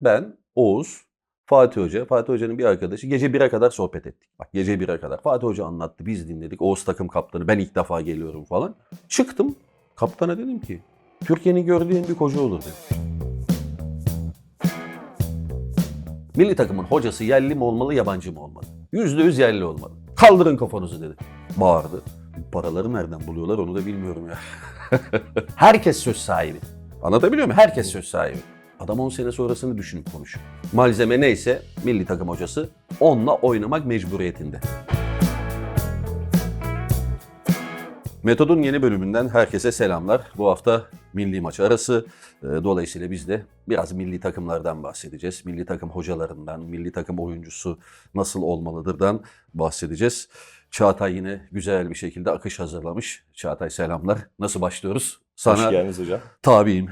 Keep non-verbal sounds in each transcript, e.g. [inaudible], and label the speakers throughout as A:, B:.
A: ben, Oğuz, Fatih Hoca, Fatih Hoca'nın bir arkadaşı gece 1'e kadar sohbet ettik. Bak gece 1'e kadar. Fatih Hoca anlattı, biz dinledik. Oğuz takım kaptanı, ben ilk defa geliyorum falan. Çıktım, kaptana dedim ki, Türkiye'nin gördüğü en büyük hoca olur dedim. Milli takımın hocası yerli mi olmalı, yabancı mı olmalı? Yüzde yüz yerli olmalı. Kaldırın kafanızı dedi. Bağırdı. Paraları nereden buluyorlar onu da bilmiyorum ya. [laughs] Herkes söz sahibi. Anlatabiliyor muyum? Herkes söz sahibi. Adam 10 sene sonrasını düşünüp konuşuyor. Malzeme neyse milli takım hocası onunla oynamak mecburiyetinde. Metod'un yeni bölümünden herkese selamlar. Bu hafta milli maç arası. Ee, Dolayısıyla biz de biraz milli takımlardan bahsedeceğiz. Milli takım hocalarından, milli takım oyuncusu nasıl olmalıdırdan bahsedeceğiz. Çağatay yine güzel bir şekilde akış hazırlamış. Çağatay selamlar. Nasıl başlıyoruz?
B: Hoş
A: Sana
B: geldiniz hocam.
A: tabiyim.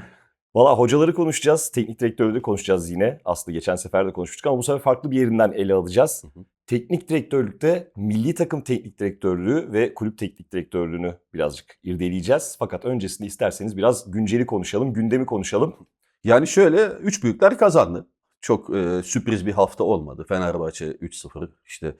B: Valla hocaları konuşacağız. Teknik direktörleri konuşacağız yine. Aslında geçen sefer de konuşmuştuk ama bu sefer farklı bir yerinden ele alacağız.
A: Hı hı.
B: Teknik direktörlükte milli takım teknik direktörlüğü ve kulüp teknik direktörlüğünü birazcık irdeleyeceğiz. Fakat öncesinde isterseniz biraz günceli konuşalım, gündemi konuşalım.
A: Yani şöyle üç büyükler kazandı. Çok e, sürpriz bir hafta olmadı. Fenerbahçe 3-0, işte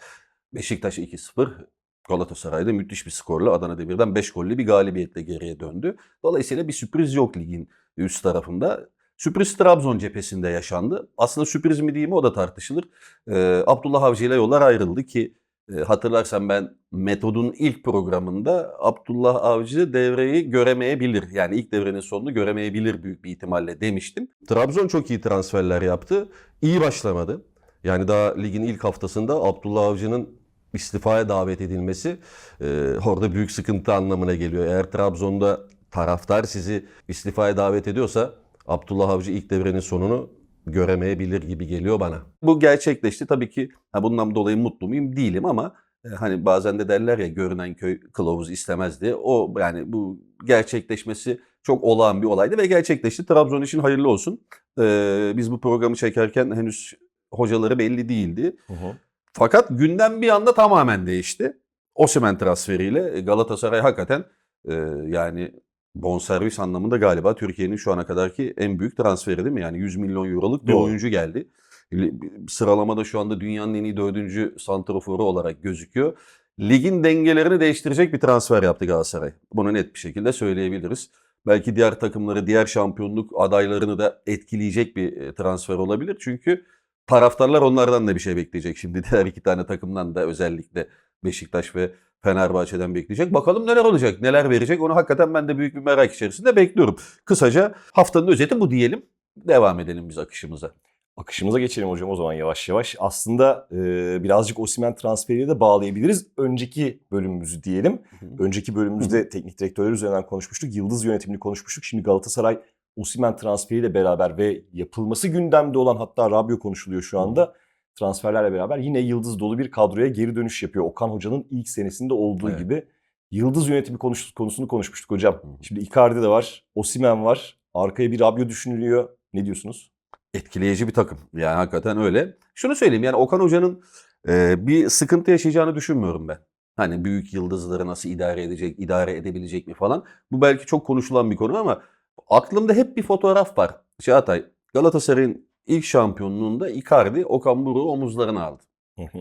A: Beşiktaş 2-0, Galatasaray'da müthiş bir skorla Adana Demir'den 5 gollü bir galibiyetle geriye döndü. Dolayısıyla bir sürpriz yok ligin üst tarafında. Sürpriz Trabzon cephesinde yaşandı. Aslında sürpriz mi değil mi o da tartışılır. E, Abdullah Avcı ile yollar ayrıldı ki e, hatırlarsan ben Metod'un ilk programında Abdullah Avcı devreyi göremeyebilir. Yani ilk devrenin sonunu göremeyebilir büyük bir ihtimalle demiştim. Trabzon çok iyi transferler yaptı. İyi başlamadı. Yani daha ligin ilk haftasında Abdullah Avcı'nın istifaya davet edilmesi e, orada büyük sıkıntı anlamına geliyor. Eğer Trabzon'da taraftar sizi istifaya davet ediyorsa Abdullah Avcı ilk devrenin sonunu göremeyebilir gibi geliyor bana. Bu gerçekleşti. Tabii ki ha bundan dolayı mutlu muyum? Değilim ama e, hani bazen de derler ya görünen köy kılavuz istemez diye. O yani bu gerçekleşmesi çok olağan bir olaydı ve gerçekleşti. Trabzon için hayırlı olsun. Ee, biz bu programı çekerken henüz hocaları belli değildi. Fakat gündem bir anda tamamen değişti. Osimhen transferiyle Galatasaray hakikaten e, yani bonservis anlamında galiba Türkiye'nin şu ana kadarki en büyük transferi değil mi? Yani 100 milyon euroluk bir
B: Doğru.
A: oyuncu geldi. Sıralamada şu anda dünyanın en iyi dördüncü santraforu olarak gözüküyor. Ligin dengelerini değiştirecek bir transfer yaptı Galatasaray. Bunu net bir şekilde söyleyebiliriz. Belki diğer takımları, diğer şampiyonluk adaylarını da etkileyecek bir e, transfer olabilir. Çünkü taraftarlar onlardan da bir şey bekleyecek. Şimdi diğer iki tane takımdan da özellikle Beşiktaş ve Fenerbahçe'den bekleyecek. Bakalım neler olacak, neler verecek onu hakikaten ben de büyük bir merak içerisinde bekliyorum. Kısaca haftanın özeti bu diyelim. Devam edelim biz akışımıza.
B: Akışımıza geçelim hocam o zaman yavaş yavaş. Aslında e, birazcık Osimhen transferiyle de bağlayabiliriz. Önceki bölümümüzü diyelim. Önceki bölümümüzde [laughs] teknik direktörler üzerinden konuşmuştuk. Yıldız yönetimini konuşmuştuk. Şimdi Galatasaray Osimhen transferiyle beraber ve yapılması gündemde olan hatta Rabio konuşuluyor şu anda. Transferlerle beraber yine yıldız dolu bir kadroya geri dönüş yapıyor. Okan Hoca'nın ilk senesinde olduğu
A: Evet.
B: gibi. Yıldız yönetimi konuş, konusunu konuşmuştuk hocam.
A: Hı.
B: Şimdi Icardi de var, Osimhen var. Arkaya bir Rabio düşünülüyor. Ne diyorsunuz?
A: etkileyici bir takım. Yani hakikaten öyle. Şunu söyleyeyim yani Okan Hoca'nın e, bir sıkıntı yaşayacağını düşünmüyorum ben. Hani büyük yıldızları nasıl idare edecek, idare edebilecek mi falan. Bu belki çok konuşulan bir konu ama aklımda hep bir fotoğraf var. Çağatay, Galatasaray'ın ilk şampiyonluğunda Icardi Okan Buruk'u omuzlarına aldı.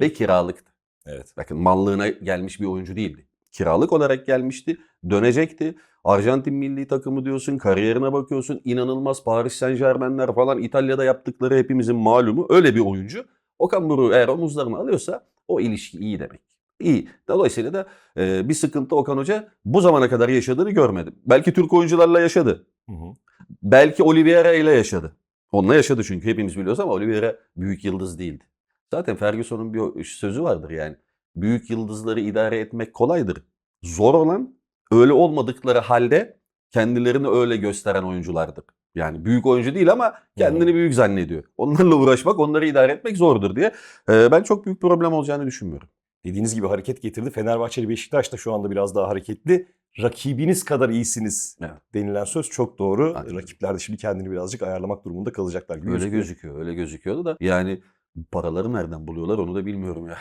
A: Ve kiralıktı.
B: Evet.
A: Bakın mallığına gelmiş bir oyuncu değildi. Kiralık olarak gelmişti. Dönecekti. Arjantin milli takımı diyorsun, kariyerine bakıyorsun. inanılmaz Paris Saint Germain'ler falan İtalya'da yaptıkları hepimizin malumu. Öyle bir oyuncu. Okan Buruk eğer omuzlarına alıyorsa o ilişki iyi demek. İyi. Dolayısıyla da e, bir sıkıntı Okan Hoca bu zamana kadar yaşadığını görmedim. Belki Türk oyuncularla yaşadı.
B: Hı hı.
A: Belki Oliveira ile yaşadı. Onunla yaşadı çünkü hepimiz biliyoruz ama Oliveira büyük yıldız değildi. Zaten Ferguson'un bir sözü vardır yani. Büyük yıldızları idare etmek kolaydır. Zor olan öyle olmadıkları halde kendilerini öyle gösteren oyunculardır. Yani büyük oyuncu değil ama kendini büyük zannediyor. Onlarla uğraşmak, onları idare etmek zordur diye. Ee, ben çok büyük problem olacağını düşünmüyorum.
B: Dediğiniz gibi hareket getirdi. Fenerbahçeli Beşiktaş da şu anda biraz daha hareketli. Rakibiniz kadar iyisiniz
A: Evet.
B: denilen söz çok doğru.
A: Aynen.
B: Rakipler de şimdi kendini birazcık ayarlamak durumunda kalacaklar gibi
A: Öyle
B: gözüküyor.
A: gözüküyor, öyle gözüküyordu da. Yani paraları nereden buluyorlar onu da bilmiyorum ya.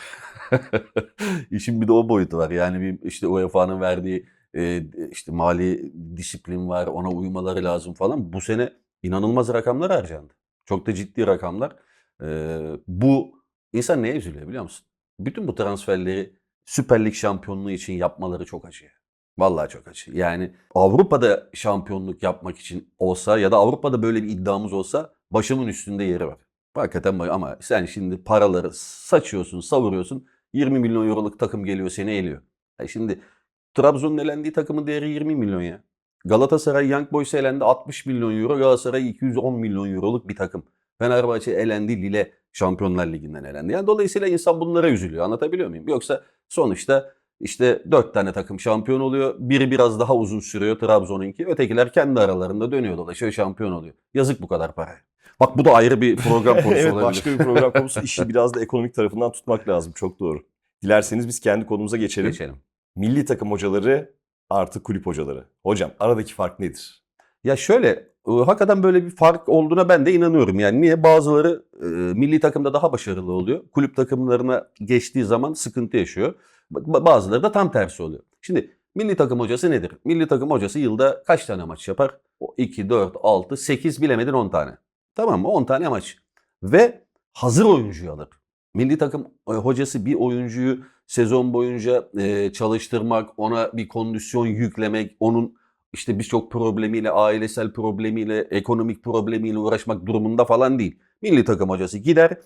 A: [laughs] İşin bir de o boyutu var. Yani bir işte UEFA'nın verdiği e, işte mali disiplin var, ona uymaları lazım falan. Bu sene inanılmaz rakamlar harcandı. Çok da ciddi rakamlar. Ee, bu insan neye üzülüyor biliyor musun? Bütün bu transferleri Süper Lig şampiyonluğu için yapmaları çok acı. Vallahi çok acı. Yani Avrupa'da şampiyonluk yapmak için olsa ya da Avrupa'da böyle bir iddiamız olsa başımın üstünde yeri var. Hakikaten ama sen şimdi paraları saçıyorsun, savuruyorsun. 20 milyon euroluk takım geliyor seni eliyor. Ya şimdi Trabzon'un elendiği takımın değeri 20 milyon ya. Galatasaray Young Boys elendi 60 milyon euro. Galatasaray 210 milyon euroluk bir takım. Fenerbahçe elendi Lille Şampiyonlar Ligi'nden elendi. Yani dolayısıyla insan bunlara üzülüyor. Anlatabiliyor muyum? Yoksa sonuçta işte dört tane takım şampiyon oluyor. Biri biraz daha uzun sürüyor Trabzon'unki. Ötekiler kendi aralarında dönüyor dolaşıyor şampiyon oluyor. Yazık bu kadar paraya. Bak bu da ayrı bir program [laughs] konusu
B: evet
A: olabilir.
B: başka bir program [laughs] konusu. İşi biraz da ekonomik tarafından tutmak lazım. Çok doğru. Dilerseniz biz kendi konumuza geçelim.
A: Geçelim.
B: Milli takım hocaları artı kulüp hocaları. Hocam aradaki fark nedir?
A: Ya şöyle e, hakikaten böyle bir fark olduğuna ben de inanıyorum. Yani niye? Bazıları e, milli takımda daha başarılı oluyor. Kulüp takımlarına geçtiği zaman sıkıntı yaşıyor. Ba- Bazıları da tam tersi oluyor. Şimdi milli takım hocası nedir? Milli takım hocası yılda kaç tane maç yapar? O 2, 4, 6, 8 bilemedin 10 tane. Tamam mı? 10 tane maç. Ve hazır oyuncuyu alır. Milli takım e, hocası bir oyuncuyu sezon boyunca e, çalıştırmak, ona bir kondisyon yüklemek, onun işte birçok problemiyle, ailesel problemiyle, ekonomik problemiyle uğraşmak durumunda falan değil. Milli takım hocası gider,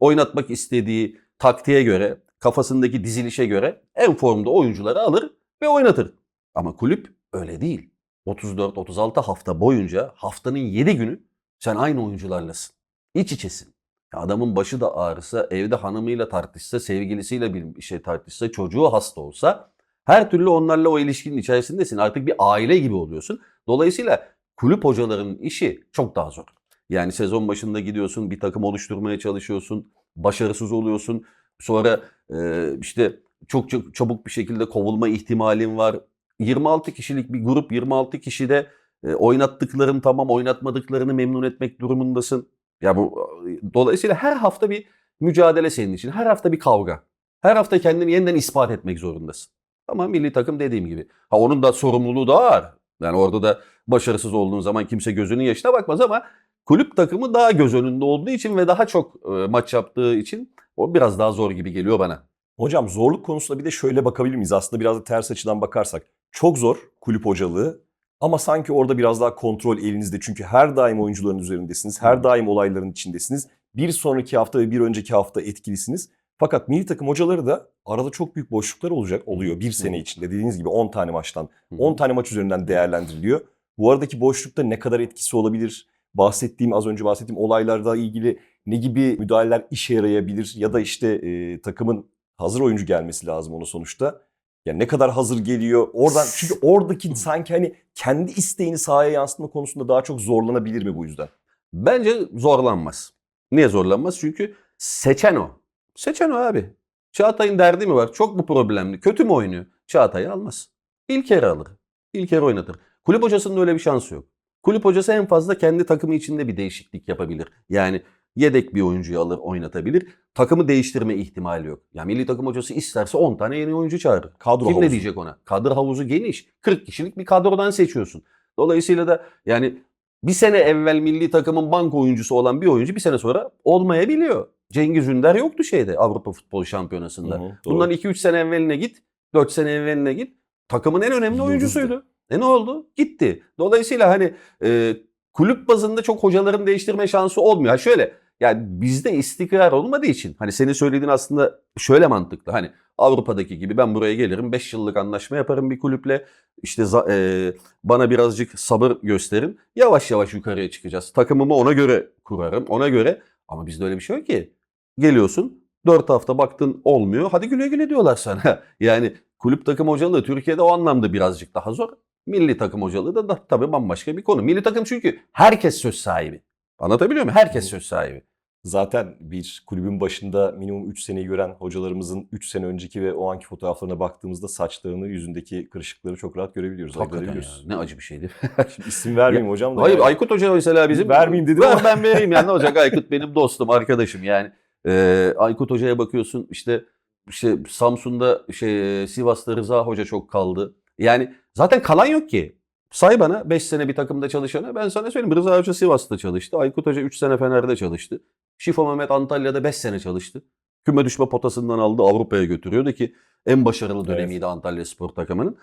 A: oynatmak istediği taktiğe göre, kafasındaki dizilişe göre en formda oyuncuları alır ve oynatır. Ama kulüp öyle değil. 34-36 hafta boyunca haftanın 7 günü sen aynı oyuncularlasın. İç içesin. Adamın başı da ağrısa, evde hanımıyla tartışsa, sevgilisiyle bir şey tartışsa, çocuğu hasta olsa her türlü onlarla o ilişkinin içerisindesin. Artık bir aile gibi oluyorsun. Dolayısıyla kulüp hocalarının işi çok daha zor. Yani sezon başında gidiyorsun, bir takım oluşturmaya çalışıyorsun, başarısız oluyorsun. Sonra e, işte çok çok çabuk bir şekilde kovulma ihtimalin var. 26 kişilik bir grup, 26 kişide e, oynattıkların tamam, oynatmadıklarını memnun etmek durumundasın. Ya bu dolayısıyla her hafta bir mücadele senin için. Her hafta bir kavga. Her hafta kendini yeniden ispat etmek zorundasın. Ama milli takım dediğim gibi. Ha onun da sorumluluğu da var. Yani orada da başarısız olduğun zaman kimse gözünün yaşına bakmaz ama kulüp takımı daha göz önünde olduğu için ve daha çok e, maç yaptığı için o biraz daha zor gibi geliyor bana.
B: Hocam zorluk konusunda bir de şöyle bakabilir miyiz? Aslında biraz da ters açıdan bakarsak. Çok zor kulüp hocalığı ama sanki orada biraz daha kontrol elinizde. Çünkü her daim oyuncuların üzerindesiniz. Her daim olayların içindesiniz. Bir sonraki hafta ve bir önceki hafta etkilisiniz. Fakat milli takım hocaları da arada çok büyük boşluklar olacak oluyor bir sene içinde. Dediğiniz gibi 10 tane maçtan, 10 tane maç üzerinden değerlendiriliyor. Bu aradaki boşlukta ne kadar etkisi olabilir? Bahsettiğim az önce bahsettiğim olaylarla ilgili ne gibi müdahaleler işe yarayabilir? Ya da işte e, takımın hazır oyuncu gelmesi lazım ona sonuçta. Ya ne kadar hazır geliyor? Oradan çünkü oradaki sanki hani kendi isteğini sahaya yansıtma konusunda daha çok zorlanabilir mi bu yüzden?
A: Bence zorlanmaz. Niye zorlanmaz? Çünkü seçen o. Seçen o abi. Çağatay'ın derdi mi var? Çok mu problemli? Kötü mü oynuyor? Çağatay'ı almaz. İlker'i alır. İlker'i oynatır. Kulüp hocasının öyle bir şansı yok. Kulüp hocası en fazla kendi takımı içinde bir değişiklik yapabilir. Yani yedek bir oyuncuyu alır oynatabilir. Takımı değiştirme ihtimali yok. Ya milli takım hocası isterse 10 tane yeni oyuncu çağırır.
B: Kadro
A: Kim ne
B: havuzu.
A: diyecek ona? Kadro havuzu geniş. 40 kişilik bir kadrodan seçiyorsun. Dolayısıyla da yani bir sene evvel milli takımın bank oyuncusu olan bir oyuncu bir sene sonra olmayabiliyor. Cengiz Ünder yoktu şeyde Avrupa Futbol Şampiyonası'nda.
B: Hı hı, doğru.
A: Bundan 2-3 sene evveline git, 4 sene evveline git. Takımın en önemli oyuncusuydu. E ne oldu? Gitti. Dolayısıyla hani e, kulüp bazında çok hocaların değiştirme şansı olmuyor. Ha şöyle yani bizde istikrar olmadığı için hani senin söylediğin aslında şöyle mantıklı. Hani Avrupa'daki gibi ben buraya gelirim 5 yıllık anlaşma yaparım bir kulüple. İşte e, bana birazcık sabır gösterin. Yavaş yavaş yukarıya çıkacağız. Takımımı ona göre kurarım. Ona göre ama bizde öyle bir şey yok ki. Geliyorsun 4 hafta baktın olmuyor. Hadi güle güle diyorlar sana. [laughs] yani kulüp takım hocalığı Türkiye'de o anlamda birazcık daha zor. Milli takım hocalığı da, da tabii bambaşka bir konu. Milli takım çünkü herkes söz sahibi. Anlatabiliyor muyum? Herkes söz sahibi.
B: Zaten bir kulübün başında minimum 3 seneyi gören hocalarımızın 3 sene önceki ve o anki fotoğraflarına baktığımızda saçlarını, yüzündeki kırışıkları çok rahat görebiliyoruz.
A: Hakikaten ya, ne acı bir şeydi. [laughs]
B: Şimdi isim vermeyeyim hocam da.
A: Hayır
B: yani.
A: Aykut Hoca mesela bizim.
B: Vermeyeyim dedim
A: Ben,
B: ama.
A: ben vereyim yani ne olacak Aykut benim dostum arkadaşım yani. Ee, Aykut Hoca'ya bakıyorsun işte işte Samsun'da şey Sivas'ta Rıza Hoca çok kaldı. Yani zaten kalan yok ki. Say bana 5 sene bir takımda çalışanı. Ben sana söyleyeyim. Rıza Hoca Sivas'ta çalıştı. Aykut Hoca 3 sene Fener'de çalıştı. Şifo Mehmet Antalya'da 5 sene çalıştı. Küme düşme potasından aldı Avrupa'ya götürüyordu ki en başarılı dönemiydi Antalya Spor takımının.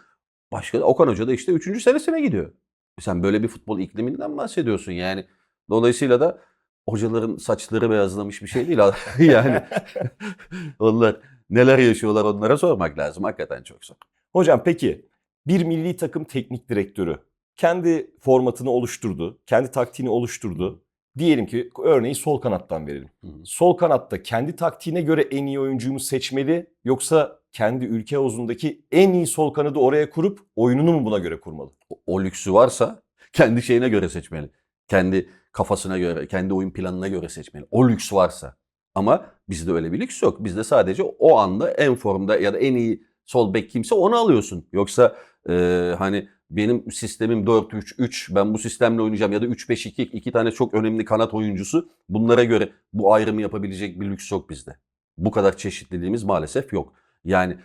A: Başka Okan Hoca da işte 3. senesine gidiyor. Sen böyle bir futbol ikliminden bahsediyorsun yani. Dolayısıyla da hocaların saçları beyazlamış bir şey değil. [laughs] [laughs] yani onlar neler yaşıyorlar onlara sormak lazım. Hakikaten çok zor.
B: Hocam peki bir milli takım teknik direktörü kendi formatını oluşturdu, kendi taktiğini oluşturdu. Diyelim ki örneği sol kanattan verelim.
A: Hı hı.
B: Sol kanatta kendi taktiğine göre en iyi oyuncuyu mu seçmeli yoksa kendi ülke havuzundaki en iyi sol kanadı oraya kurup oyununu mu buna göre kurmalı?
A: o, o lüksü varsa kendi şeyine göre seçmeli. Kendi kafasına göre, kendi oyun planına göre seçmeli. O lüks varsa. Ama bizde öyle bir lüks yok. Bizde sadece o anda en formda ya da en iyi sol bek kimse onu alıyorsun. Yoksa e, hani benim sistemim 4-3-3 ben bu sistemle oynayacağım ya da 3-5-2 iki tane çok önemli kanat oyuncusu bunlara göre bu ayrımı yapabilecek bir lüks yok bizde. Bu kadar çeşitliliğimiz maalesef yok. Yani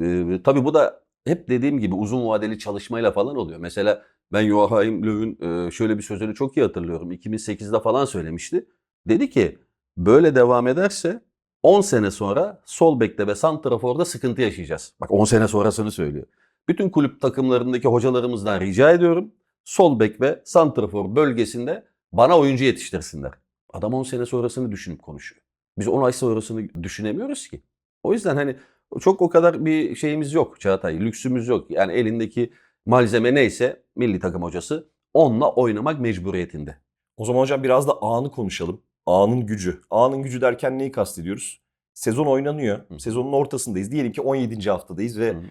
A: e, tabii bu da hep dediğim gibi uzun vadeli çalışmayla falan oluyor. Mesela ben Joachim Löw'ün e, şöyle bir sözünü çok iyi hatırlıyorum. 2008'de falan söylemişti. Dedi ki böyle devam ederse 10 sene sonra sol bekte ve santraforda sıkıntı yaşayacağız. Bak 10 sene sonrasını söylüyor. Bütün kulüp takımlarındaki hocalarımızdan rica ediyorum. Sol bek ve santrafor bölgesinde bana oyuncu yetiştirsinler. Adam 10 sene sonrasını düşünüp konuşuyor. Biz 10 ay sonrasını düşünemiyoruz ki. O yüzden hani çok o kadar bir şeyimiz yok Çağatay. Lüksümüz yok. Yani elindeki malzeme neyse milli takım hocası onunla oynamak mecburiyetinde.
B: O zaman hocam biraz da anı konuşalım. Anın gücü. Anın gücü derken neyi kastediyoruz? Sezon oynanıyor.
A: Hı.
B: Sezonun ortasındayız. Diyelim ki 17. haftadayız ve
A: Hı.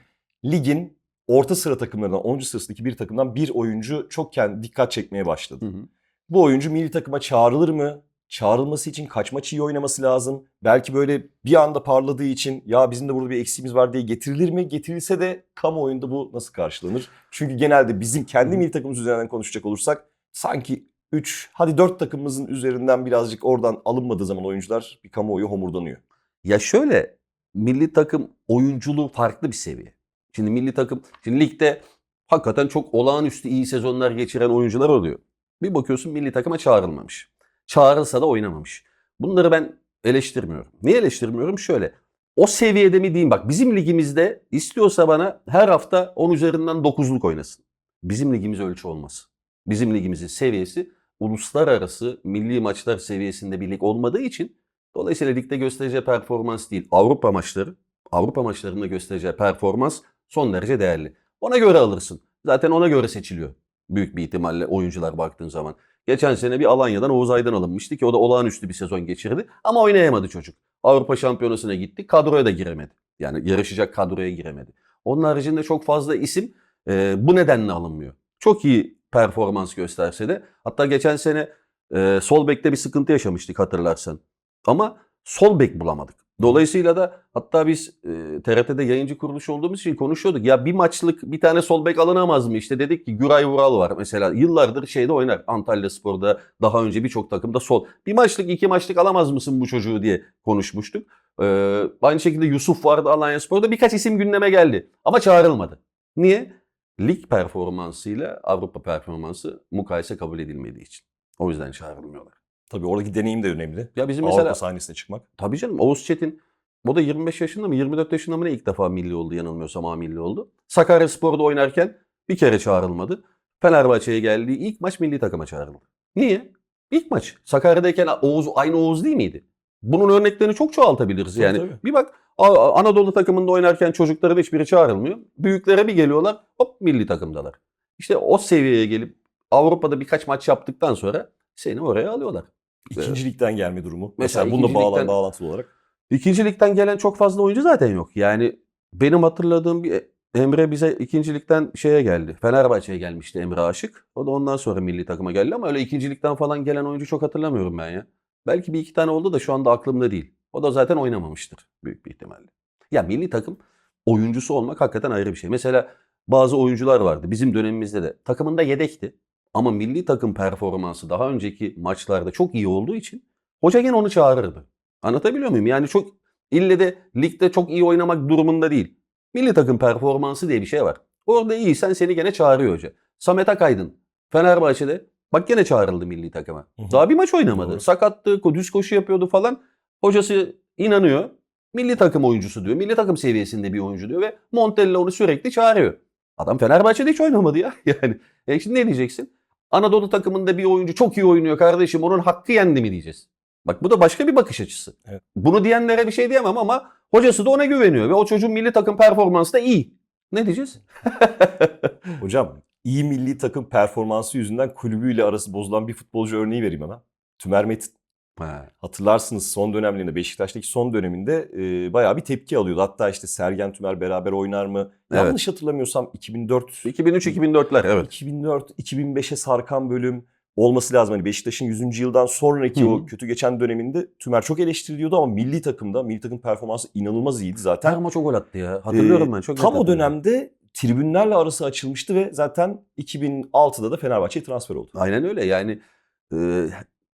B: ligin orta sıra takımlarından 10. sırasındaki bir takımdan bir oyuncu çok kendi dikkat çekmeye başladı.
A: Hı hı.
B: Bu oyuncu milli takıma çağrılır mı? Çağrılması için kaç maç iyi oynaması lazım? Belki böyle bir anda parladığı için ya bizim de burada bir eksiğimiz var diye getirilir mi? Getirilse de kamuoyunda bu nasıl karşılanır? Çünkü genelde bizim kendi milli takımımız üzerinden konuşacak olursak sanki 3 hadi 4 takımımızın üzerinden birazcık oradan alınmadığı zaman oyuncular bir kamuoyu homurdanıyor.
A: Ya şöyle milli takım oyunculuğu farklı bir seviye. Şimdi milli takım, şimdi ligde hakikaten çok olağanüstü iyi sezonlar geçiren oyuncular oluyor. Bir bakıyorsun milli takıma çağrılmamış. Çağrılsa da oynamamış. Bunları ben eleştirmiyorum. Niye eleştirmiyorum? Şöyle. O seviyede mi diyeyim bak bizim ligimizde istiyorsa bana her hafta 10 üzerinden 9'luk oynasın. Bizim ligimiz ölçü olmaz. Bizim ligimizin seviyesi uluslararası milli maçlar seviyesinde bir lig olmadığı için dolayısıyla ligde göstereceği performans değil. Avrupa maçları, Avrupa maçlarında göstereceği performans son derece değerli. Ona göre alırsın. Zaten ona göre seçiliyor. Büyük bir ihtimalle oyuncular baktığın zaman. Geçen sene bir Alanya'dan Oğuz Aydın alınmıştı ki o da olağanüstü bir sezon geçirdi. Ama oynayamadı çocuk. Avrupa Şampiyonası'na gitti. Kadroya da giremedi. Yani yarışacak kadroya giremedi. Onun haricinde çok fazla isim e, bu nedenle alınmıyor. Çok iyi performans gösterse de. Hatta geçen sene e, sol bekte bir sıkıntı yaşamıştık hatırlarsan. Ama sol bek bulamadık. Dolayısıyla da hatta biz e, TRT'de yayıncı kuruluş olduğumuz için konuşuyorduk. Ya bir maçlık bir tane sol bek alınamaz mı? İşte dedik ki Güray Vural var mesela. Yıllardır şeyde oynar. Antalya Spor'da daha önce birçok takımda sol. Bir maçlık iki maçlık alamaz mısın bu çocuğu diye konuşmuştuk. E, aynı şekilde Yusuf vardı Alanya Spor'da. Birkaç isim gündeme geldi. Ama çağrılmadı. Niye? Lig performansıyla Avrupa performansı mukayese kabul edilmediği için. O yüzden çağrılmıyorlar.
B: Tabii oradaki deneyim de önemli.
A: Ya bizim
B: Avrupa
A: mesela
B: sahnesine çıkmak.
A: Tabii canım Oğuz Çetin o da 25 yaşında mı 24 yaşında mı ne ilk defa milli oldu yanılmıyorsam A milli oldu. Sakaryaspor'da oynarken bir kere çağrılmadı. Fenerbahçe'ye geldiği ilk maç milli takıma çağrıldı. Niye? İlk maç. Sakarya'dayken Oğuz aynı Oğuz değil miydi? Bunun örneklerini çok çoğaltabiliriz yani.
B: tabii.
A: Bir bak Anadolu takımında oynarken çocukların hiçbiri çağrılmıyor. Büyüklere bir geliyorlar hop milli takımdalar. İşte o seviyeye gelip Avrupa'da birkaç maç yaptıktan sonra seni oraya alıyorlar.
B: İkinci ligden gelme durumu.
A: Mesela
B: Mesela, bununla bağlan, bağlantılı olarak.
A: İkinci ligden gelen çok fazla oyuncu zaten yok. Yani benim hatırladığım bir Emre bize ikinci ligden şeye geldi. Fenerbahçe'ye gelmişti Emre Aşık. O da ondan sonra milli takıma geldi ama öyle ikinci ligden falan gelen oyuncu çok hatırlamıyorum ben ya. Belki bir iki tane oldu da şu anda aklımda değil. O da zaten oynamamıştır büyük bir ihtimalle. Ya milli takım oyuncusu olmak hakikaten ayrı bir şey. Mesela bazı oyuncular vardı bizim dönemimizde de takımında yedekti. Ama milli takım performansı daha önceki maçlarda çok iyi olduğu için hoca gene onu çağırırdı. Anlatabiliyor muyum? Yani çok ille de ligde çok iyi oynamak durumunda değil. Milli takım performansı diye bir şey var. Orada iyiysen seni gene çağırıyor hoca. Samet Akaydın Fenerbahçe'de bak gene çağrıldı milli takıma.
B: Hı hı.
A: Daha bir maç oynamadı.
B: Doğru.
A: Sakattı, düz koşu yapıyordu falan. Hocası inanıyor. Milli takım oyuncusu diyor. Milli takım seviyesinde bir oyuncu diyor ve Montella onu sürekli çağırıyor. Adam Fenerbahçe'de hiç oynamadı ya. [laughs] Yani e şimdi ne diyeceksin? Anadolu takımında bir oyuncu çok iyi oynuyor kardeşim onun hakkı yendi mi diyeceğiz. Bak bu da başka bir bakış açısı.
B: Evet.
A: Bunu diyenlere bir şey diyemem ama hocası da ona güveniyor ve o çocuğun milli takım performansı da iyi. Ne diyeceğiz? [laughs]
B: Hocam iyi milli takım performansı yüzünden kulübüyle arası bozulan bir futbolcu örneği vereyim hemen. Tümer Metin.
A: Ha.
B: Hatırlarsınız son dönemlerinde Beşiktaş'taki son döneminde e, bayağı bir tepki alıyordu. Hatta işte Sergen Tümer beraber oynar mı?
A: Evet.
B: Yanlış hatırlamıyorsam 2004
A: 2003-2004'ler evet.
B: 2004-2005'e sarkan bölüm olması lazım. Hani Beşiktaş'ın 100. yıldan sonraki
A: Hı
B: o kötü geçen döneminde Tümer çok eleştiriliyordu ama milli takımda milli takım performansı inanılmaz iyiydi zaten.
A: Maç o gol attı ya. Hatırlıyorum
B: Ee,
A: ben. Çok
B: Tam o dönemde tribünlerle arası açılmıştı ve zaten 2006'da da Fenerbahçe'ye transfer oldu.
A: Aynen öyle yani e,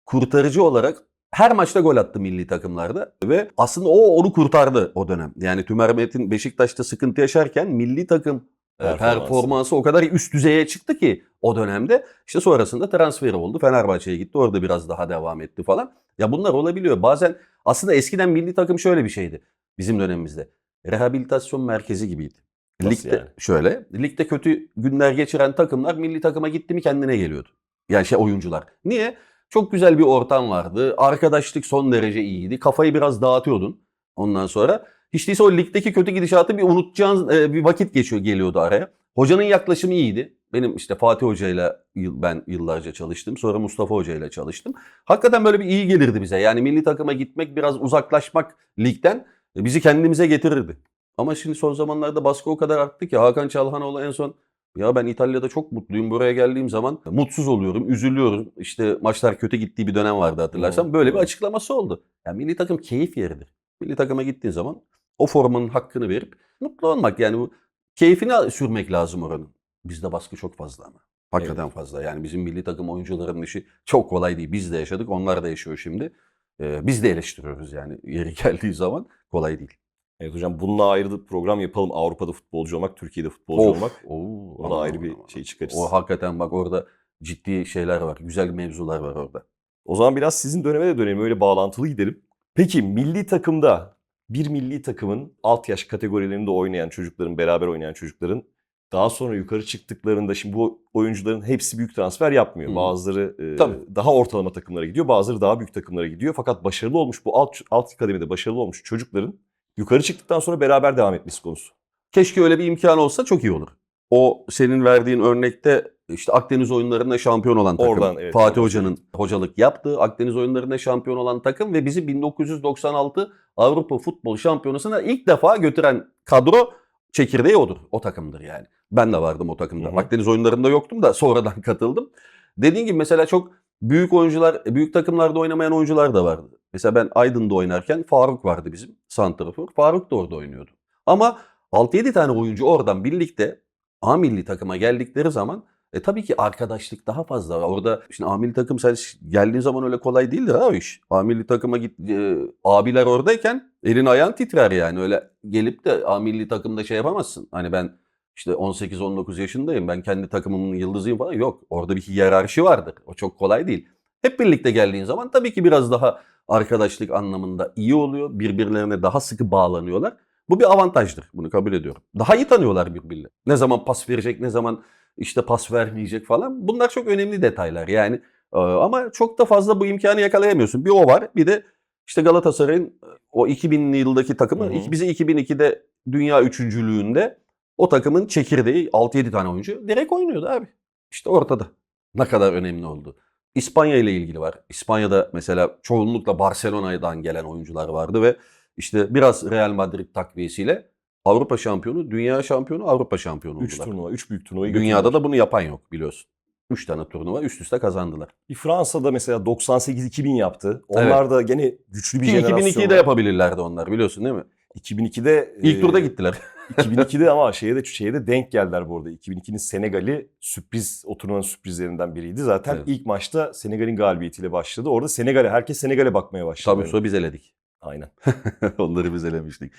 A: kurtarıcı olarak her maçta gol attı milli takımlarda ve aslında o onu kurtardı o dönem. Yani Tümer Metin Beşiktaş'ta sıkıntı yaşarken milli takım e,
B: Performansı.
A: performansı. o kadar üst düzeye çıktı ki o dönemde. İşte sonrasında transferi oldu. Fenerbahçe'ye gitti. Orada biraz daha devam etti falan. Ya bunlar olabiliyor. Bazen aslında eskiden milli takım şöyle bir şeydi bizim dönemimizde. Rehabilitasyon merkezi gibiydi.
B: Nasıl
A: Ligde
B: yani?
A: şöyle, ligde kötü günler geçiren takımlar milli takıma gitti mi kendine geliyordu. Yani şey oyuncular. Niye? Çok güzel bir ortam vardı. Arkadaşlık son derece iyiydi. Kafayı biraz dağıtıyordun ondan sonra. Hiç değilse o ligdeki kötü gidişatı bir unutacağın e, bir vakit geçiyor geliyordu araya. Hocanın yaklaşımı iyiydi. Benim işte Fatih Hoca'yla yıl- ben yıllarca çalıştım. Sonra Mustafa Hoca'yla çalıştım. Hakikaten böyle bir iyi gelirdi bize. Yani milli takıma gitmek, biraz uzaklaşmak ligden e, bizi kendimize getirirdi. Ama şimdi son zamanlarda baskı o kadar arttı ki Hakan Çalhanoğlu en son ya ben İtalya'da çok mutluyum. Buraya geldiğim zaman mutsuz oluyorum, üzülüyorum. İşte maçlar kötü gittiği bir dönem vardı hatırlarsan. Böyle bir açıklaması oldu. Yani milli takım keyif yeridir. Milli takıma gittiğin zaman o formanın hakkını verip mutlu olmak. Yani bu keyfini sürmek lazım oranın. Bizde baskı çok fazla ama. Hakikaten fazla. Yani bizim milli takım oyuncularının işi çok kolay değil. Biz de yaşadık, onlar da yaşıyor şimdi. Ee, biz de eleştiriyoruz yani yeri [laughs] geldiği zaman kolay değil.
B: Evet hocam bununla ayrı da program yapalım. Avrupa'da futbolcu olmak, Türkiye'de futbolcu olmak.
A: Oo,
B: Ona
A: aman
B: ayrı bir
A: aman.
B: şey çıkarız.
A: O hakikaten bak orada ciddi şeyler var. Güzel mevzular var orada.
B: O zaman biraz sizin döneme de dönelim. Öyle bağlantılı gidelim. Peki milli takımda bir milli takımın alt yaş kategorilerinde oynayan çocukların, beraber oynayan çocukların daha sonra yukarı çıktıklarında şimdi bu oyuncuların hepsi büyük transfer yapmıyor.
A: Hı.
B: Bazıları e,
A: Tabii.
B: daha ortalama takımlara gidiyor, bazıları daha büyük takımlara gidiyor. Fakat başarılı olmuş bu alt alt kademede başarılı olmuş çocukların yukarı çıktıktan sonra beraber devam etmesi konusu.
A: Keşke öyle bir imkan olsa çok iyi olur. O senin verdiğin örnekte işte Akdeniz oyunlarında şampiyon olan takım.
B: Oradan, evet,
A: Fatih Hoca'nın hocalık yaptığı Akdeniz oyunlarında şampiyon olan takım ve bizi 1996 Avrupa Futbol Şampiyonası'na ilk defa götüren kadro çekirdeği odur. O takımdır yani. Ben de vardım o takımda.
B: Hı hı.
A: Akdeniz oyunlarında yoktum da sonradan [laughs] katıldım. Dediğin gibi mesela çok büyük oyuncular, büyük takımlarda oynamayan oyuncular da vardı. Mesela ben Aydın'da oynarken Faruk vardı bizim santrafor. Faruk da orada oynuyordu. Ama 6-7 tane oyuncu oradan birlikte A milli takıma geldikleri zaman e tabii ki arkadaşlık daha fazla. Orada şimdi A milli takım sen geldiğin zaman öyle kolay değildir ha iş. A milli takıma git e, abiler oradayken elin ayağın titrer yani. Öyle gelip de A milli takımda şey yapamazsın. Hani ben işte 18-19 yaşındayım. Ben kendi takımımın yıldızıyım falan. Yok. Orada bir hiyerarşi vardır. O çok kolay değil. Hep birlikte geldiğin zaman tabii ki biraz daha arkadaşlık anlamında iyi oluyor. Birbirlerine daha sıkı bağlanıyorlar. Bu bir avantajdır. Bunu kabul ediyorum. Daha iyi tanıyorlar birbirlerini. Ne zaman pas verecek, ne zaman işte pas vermeyecek falan. Bunlar çok önemli detaylar yani. Ee, Ama çok da fazla bu imkanı yakalayamıyorsun. Bir o var. Bir de işte Galatasaray'ın e, o 2000'li yıldaki takımı
B: Hı hı.
A: bize 2002'de dünya üçüncülüğünde o takımın çekirdeği 6-7 tane oyuncu direkt oynuyordu abi. İşte ortada. Ne kadar önemli oldu. İspanya ile ilgili var. İspanya'da mesela çoğunlukla Barcelona'dan gelen oyuncular vardı ve işte biraz Real Madrid takviyesiyle Avrupa şampiyonu, dünya şampiyonu, Avrupa şampiyonu
B: 3
A: oldular.
B: turnuva, 3 büyük turnuvayı
A: Dünyada
B: götürdüler.
A: da bunu yapan yok biliyorsun. 3 tane turnuva üst üste kazandılar.
B: Bir Fransa'da mesela 98-2000 yaptı. Onlar da gene güçlü bir jenerasyon.
A: 2002'yi de
B: var.
A: yapabilirlerdi onlar biliyorsun değil mi?
B: 2002'de
A: İlk
B: e,
A: turda gittiler.
B: 2002'de ama şeye de şeye de denk geldiler bu arada. 2002'nin Senegal'i sürpriz o turnuvanın sürprizlerinden biriydi. Zaten
A: Evet.
B: ilk maçta Senegal'in galibiyetiyle başladı. Orada Senegal'e herkes Senegal'e bakmaya başladı.
A: Tabii sonra biz eledik.
B: Aynen. [laughs]
A: Onları biz elemiştik.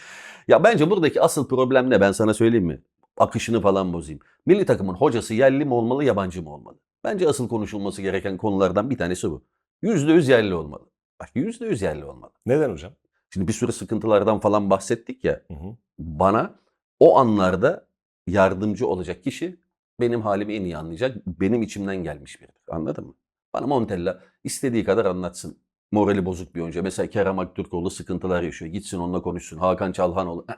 A: Ya bence buradaki asıl problem ne ben sana söyleyeyim mi? akışını falan bozayım. Milli takımın hocası yerli mi olmalı, yabancı mı olmalı? Bence asıl konuşulması gereken konulardan bir tanesi bu. %100 yerli olmalı. Bak %100 yerli olmalı.
B: Neden hocam?
A: Şimdi bir sürü sıkıntılardan falan bahsettik ya.
B: Hı hı.
A: Bana o anlarda yardımcı olacak kişi benim halimi en iyi anlayacak. Benim içimden gelmiş biridir. Anladın mı? Bana Montella istediği kadar anlatsın. Morali bozuk bir oyuncu. Mesela Kerem Aktürkoğlu sıkıntılar yaşıyor. Gitsin onunla konuşsun. Hakan Çalhanoğlu. [laughs]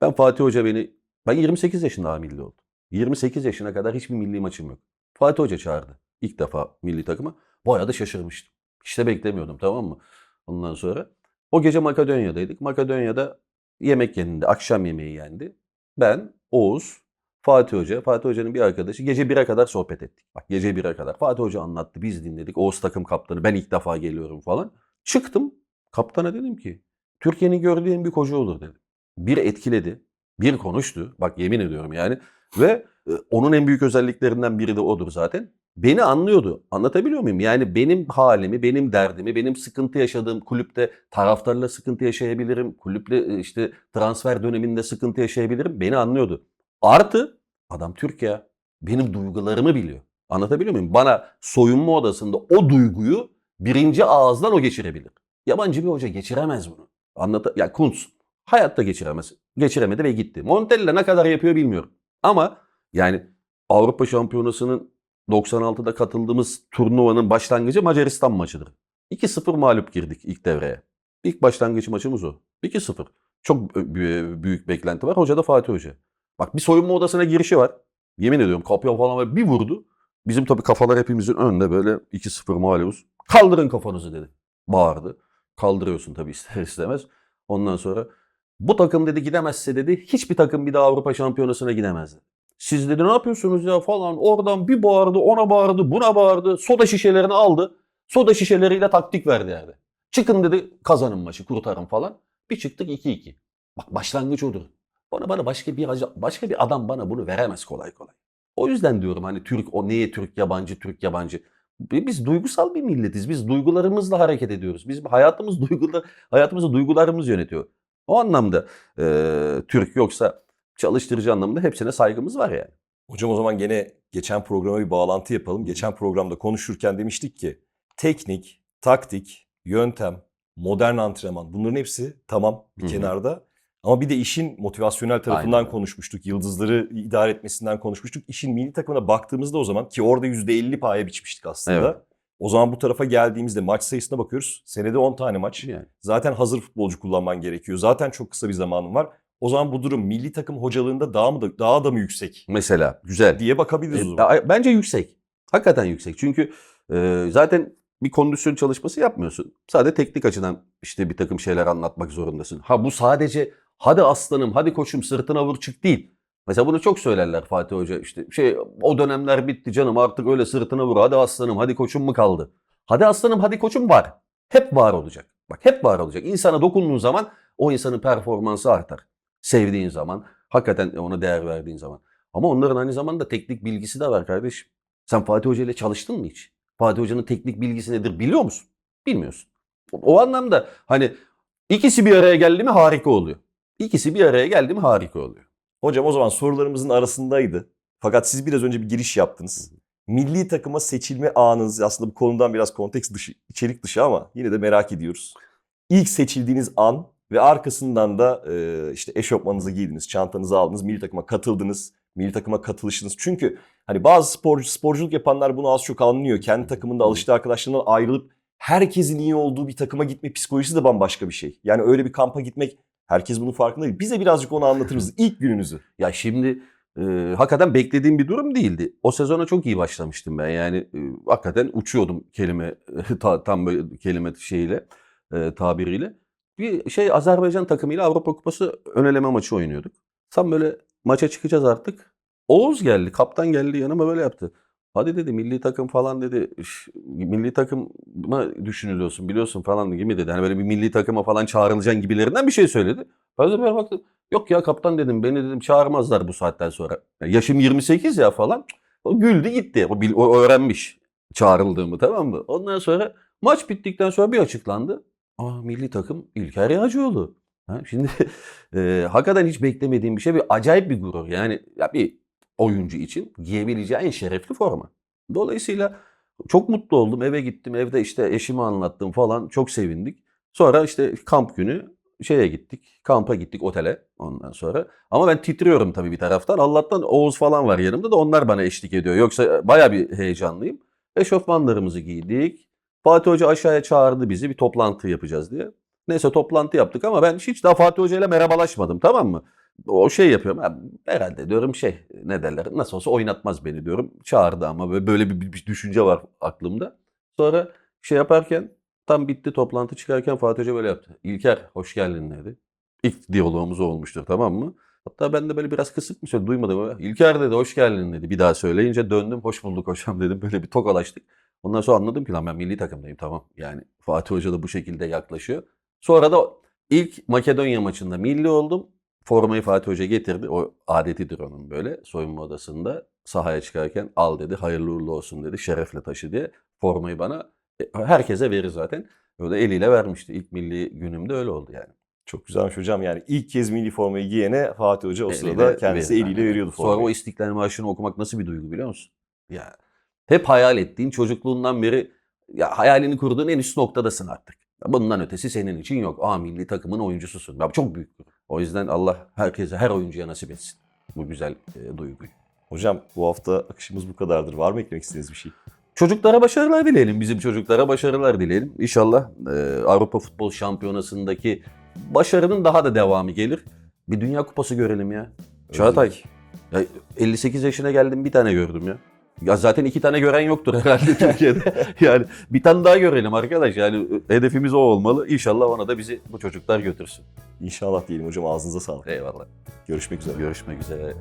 A: Ben Fatih Hoca beni... Ben 28 yaşında milli oldum. 28 yaşına kadar hiçbir milli maçım yok. Fatih Hoca çağırdı. İlk defa milli takıma. Bayağı da şaşırmıştım. İşte beklemiyordum tamam mı? Ondan sonra o gece Makedonya'daydık. Makedonya'da yemek yenildi. Akşam yemeği yendi. Ben, Oğuz, Fatih Hoca, Fatih Hoca'nın bir arkadaşı gece 1'e kadar sohbet ettik. Bak gece 1'e kadar. Fatih Hoca anlattı, biz dinledik. Oğuz takım kaptanı, ben ilk defa geliyorum falan. Çıktım, kaptana dedim ki, Türkiye'nin gördüğü en büyük olur dedim. Bir etkiledi, bir konuştu. Bak yemin ediyorum yani. Ve e, onun en büyük özelliklerinden biri de odur zaten. Beni anlıyordu. Anlatabiliyor muyum? Yani benim halimi, benim derdimi, benim sıkıntı yaşadığım kulüpte taraftarla sıkıntı yaşayabilirim. Kulüple e, işte transfer döneminde sıkıntı yaşayabilirim. Beni anlıyordu. Artı adam Türk ya. Benim duygularımı biliyor. Anlatabiliyor muyum? Bana soyunma odasında o duyguyu birinci ağızdan o geçirebilir. Yabancı bir hoca geçiremez bunu. Anlat ya Kuntz hayatta geçiremez. Geçiremedi ve gitti. Montella ne kadar yapıyor bilmiyorum. Ama yani Avrupa Şampiyonası'nın 96'da katıldığımız turnuvanın başlangıcı Macaristan maçıdır. 2-0 mağlup girdik ilk devreye. İlk başlangıç maçımız o. 2-0. Çok büyük beklenti var. Hoca da Fatih Hoca. Bak bir soyunma odasına girişi var. Yemin ediyorum kapıya falan böyle bir vurdu. Bizim tabii kafalar hepimizin önünde böyle 2-0 mağlubuz. Kaldırın kafanızı dedi. Bağırdı. Kaldırıyorsun tabii ister [laughs] istemez. Ondan sonra bu takım dedi gidemezse dedi hiçbir takım bir daha Avrupa Şampiyonası'na gidemez. Siz dedi ne yapıyorsunuz ya falan oradan bir bağırdı ona bağırdı buna bağırdı soda şişelerini aldı. Soda şişeleriyle taktik verdi yani. Çıkın dedi kazanın maçı kurtarın falan. Bir çıktık 2-2. Bak başlangıç odur. Bana bana başka bir başka bir adam bana bunu veremez kolay kolay. O yüzden diyorum hani Türk o neye Türk yabancı Türk yabancı. Biz duygusal bir milletiz. Biz duygularımızla hareket ediyoruz. Biz hayatımız duygular hayatımızı duygularımız yönetiyor. O anlamda e, Türk yoksa çalıştırıcı anlamında hepsine saygımız var yani.
B: Hocam o zaman gene geçen programa bir bağlantı yapalım. Geçen programda konuşurken demiştik ki teknik, taktik, yöntem, modern antrenman bunların hepsi tamam bir
A: Hı hı.
B: kenarda. Ama bir de işin motivasyonel tarafından
A: Aynen.
B: konuşmuştuk. Yıldızları idare etmesinden konuşmuştuk. İşin milli takımına baktığımızda o zaman ki orada %50 paya biçmiştik aslında.
A: Evet.
B: O zaman bu tarafa geldiğimizde maç sayısına bakıyoruz. Senede 10 tane maç.
A: Yani.
B: Zaten hazır futbolcu kullanman gerekiyor. Zaten çok kısa bir zamanın var. O zaman bu durum milli takım hocalığında daha mı da, daha da mı yüksek
A: Mesela güzel.
B: diye bakabiliriz o
A: E,
B: zaman.
A: bence yüksek. Hakikaten yüksek. Çünkü e, zaten bir kondisyon çalışması yapmıyorsun. Sadece teknik açıdan işte bir takım şeyler anlatmak zorundasın. Ha bu sadece hadi aslanım, hadi koçum sırtına vur çık değil. Mesela bunu çok söylerler Fatih Hoca işte şey o dönemler bitti canım artık öyle sırtına vur hadi aslanım hadi koçum mu kaldı? Hadi aslanım hadi koçum var. Hep var olacak. Bak hep var olacak. İnsana dokunduğun zaman o insanın performansı artar. Sevdiğin zaman, hakikaten ona değer verdiğin zaman. Ama onların aynı zamanda teknik bilgisi de var kardeşim. Sen Fatih Hoca ile çalıştın mı hiç? Fatih Hoca'nın teknik bilgisi nedir biliyor musun? Bilmiyorsun. O, anlamda hani ikisi bir araya geldi mi harika oluyor. İkisi bir araya geldi mi harika oluyor.
B: Hocam o zaman sorularımızın arasındaydı. Fakat siz biraz önce bir giriş yaptınız. Milli takıma seçilme anınız aslında bu konudan biraz konteks dışı, içerik dışı ama yine de merak ediyoruz. İlk seçildiğiniz an ve arkasından da e, işte eşofmanınızı giydiniz, çantanızı aldınız, milli takıma katıldınız, milli takıma katılışınız. Çünkü hani bazı sporcu, sporculuk yapanlar bunu az çok anlıyor. Kendi takımında alıştığı arkadaşlarından ayrılıp herkesin iyi olduğu bir takıma gitme psikolojisi de bambaşka bir şey. Yani öyle bir kampa gitmek herkes bunun farkında değil. Bize birazcık onu anlatır mısınız? İlk gününüzü.
A: Ya şimdi e, hakikaten beklediğim bir durum değildi. O sezona çok iyi başlamıştım ben. Yani e, hakikaten uçuyordum kelime [laughs] ta- tam böyle kelime şeyiyle e, tabiriyle. Bir şey Azerbaycan takımıyla Avrupa Kupası ön eleme maçı oynuyorduk. Tam böyle maça çıkacağız artık. Oğuz geldi, kaptan geldi yanıma böyle yaptı. Hadi dedi milli takım falan dedi. "Üş, Milli takıma düşünülüyorsun biliyorsun falan gibi dedi. Hani böyle bir milli takıma falan çağrılacaksın gibilerinden bir şey söyledi. Ben de böyle baktım. Yok ya kaptan dedim beni dedim çağırmazlar bu saatten sonra. Ya yaşım 28 ya falan. O güldü gitti. O, bil- o öğrenmiş çağrıldığımı tamam mı? Ondan sonra maç bittikten sonra bir açıklandı. Aa milli takım İlker Yağcıoğlu. Ha, şimdi [laughs] e, hakikaten hiç beklemediğim bir şey. Bir acayip bir gurur. Yani ya bir oyuncu için giyebileceği en şerefli forma. Dolayısıyla çok mutlu oldum. Eve gittim. Evde işte eşime anlattım falan. Çok sevindik. Sonra işte kamp günü şeye gittik. Kampa gittik otele ondan sonra. Ama ben titriyorum tabii bir taraftan. Allah'tan Oğuz falan var yanımda da onlar bana eşlik ediyor. Yoksa baya bir heyecanlıyım. Eşofmanlarımızı giydik. Fatih Hoca aşağıya çağırdı bizi bir toplantı yapacağız diye. Neyse toplantı yaptık ama ben hiç daha Fatih Hoca ile merhabalaşmadım tamam mı? O şey yapıyorum. ha, Herhalde diyorum şey ne derler nasıl olsa oynatmaz beni diyorum. Çağırdı ama böyle, bir, bir düşünce var aklımda. Sonra şey yaparken tam bitti toplantı çıkarken Fatih Hoca böyle yaptı. İlker hoş geldin dedi. İlk diyalogumuz olmuştur tamam mı? Hatta ben de böyle biraz kısık mı söyledim duymadım. İlker dedi hoş geldin dedi. Bir daha söyleyince döndüm hoş bulduk hocam dedim. Böyle bir tokalaştık. Ondan sonra anladım ki lan ben milli takımdayım tamam. Yani Fatih Hoca da bu şekilde yaklaşıyor. Sonra da ilk Makedonya maçında milli oldum. Formayı Fatih Hoca getirdi. O adetidir onun böyle soyunma odasında. Sahaya çıkarken al dedi hayırlı uğurlu olsun dedi. Şerefle taşı diye formayı bana e, herkese verir zaten. Öyle eliyle vermişti. İlk milli günümde öyle oldu yani.
B: Çok güzelmiş hocam. Yani ilk kez milli formayı giyene Fatih Hoca o
A: Eliyle
B: sırada kendisi
A: verir.
B: eliyle veriyordu
A: Sonra o
B: formayı.
A: İstiklal Marşı'nı okumak nasıl bir duygu biliyor musun? Ya hep hayal ettiğin çocukluğundan beri ya hayalini kurduğun en üst noktadasın artık. Ya Bundan ötesi senin için yok. Aa milli takımın oyuncususun. Ya çok büyük. O yüzden Allah herkese, her oyuncuya nasip etsin bu güzel e, duyguyu.
B: Hocam bu hafta akışımız bu kadardır. Var mı eklemek istediğiniz bir şey?
A: Çocuklara başarılar dileyelim. Bizim çocuklara başarılar dileyelim. İnşallah e, Avrupa Futbol Şampiyonası'ndaki başarının daha da devamı gelir. Bir Dünya Kupası görelim ya. Çağatay. Ya 58 yaşına geldim bir tane gördüm ya. Ya zaten iki tane gören yoktur herhalde [laughs] Türkiye'de. yani bir tane daha görelim arkadaş. Yani hedefimiz o olmalı. İnşallah ona da bizi bu çocuklar götürsün.
B: İnşallah diyelim hocam ağzınıza sağlık.
A: Eyvallah.
B: Görüşmek üzere.
A: Görüşmek üzere.